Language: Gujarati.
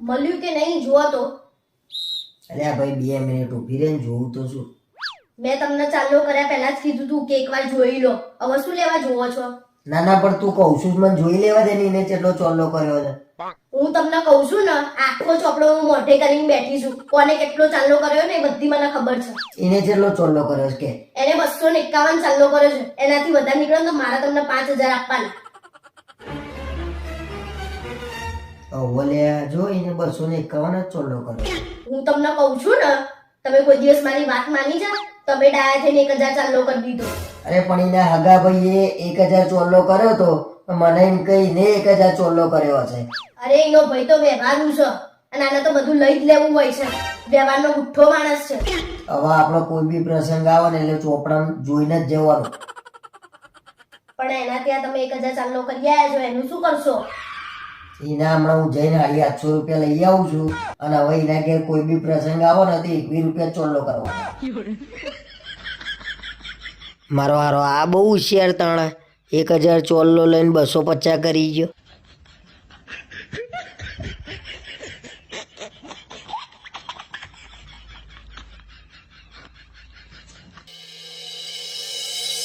મળ્યું કે નહીં જુઓ તો? અલ્યા ભાઈ બે મિનિટ ઊભી રહે જોવું તો શું? મેં તમને ચાલુ કર્યા પહેલા જ કીધું તું કે એકવાર જોઈ લો. હવે શું લેવા જોવો છો? ના ના પણ તું કહું છું મને જોઈ લેવા દે ને કેટલો ચોલ્લો કર્યો છે. હું તમને કહું છું ને આખો ચોપડો હું મોઢે કરીને બેઠી છું. કોને કેટલો ચાલ્લો કર્યો ને એ બધી મને ખબર છે. એને કેટલો ચોલ્લો કર્યો છે કે? એને બસો ને એકાવન ચાલ્લો કર્યો છે. એનાથી વધારે નીકળ્યો તો મારા તમને પાંચ હજાર આપવાના. ઓલે જો એને બસો ને એકાવન જ ચોલ્લો કરો હું તમને કહું છું ને તમે કોઈ દિવસ મારી વાત માની જા તમે ડાયા થઈને એક હજાર ચાલ્લો કરી દીધો. અરે પણ એના હગા ભાઈએ એક હજાર ચોલ્લો કર્યો તો મને એમ કહીને એક હજાર ચોલ્લો કર્યો હશે. અરે એનો ભાઈ તો વ્યવહારનું છે અને આને તો બધું લઈ જ લેવું હોય છે. વ્યવહારનો ગુઠ્ઠો માણસ છે. હવે આપણો કોઈ બી પ્રસંગ આવે ને એટલે ચોપડા જોઈને જ જવાનું. પણ એના ત્યાં તમે એક હજાર ચાલ્લો કરી આવ્યા છો એનું શું કરશો? એના હમણાં હું જઈને આડી આઠસો રૂપિયા લઈ આવું છું અને હવે એના ઘેર કોઈ બી પ્રસંગ આવો નથી એકવી રૂપિયા ચોલ્લો કરવાનો. મારો હારો, આ બહુ હોશિયાર તાણા. એક હજાર ચોલ્લો લઈને બસો પચાસ કરી ગયો.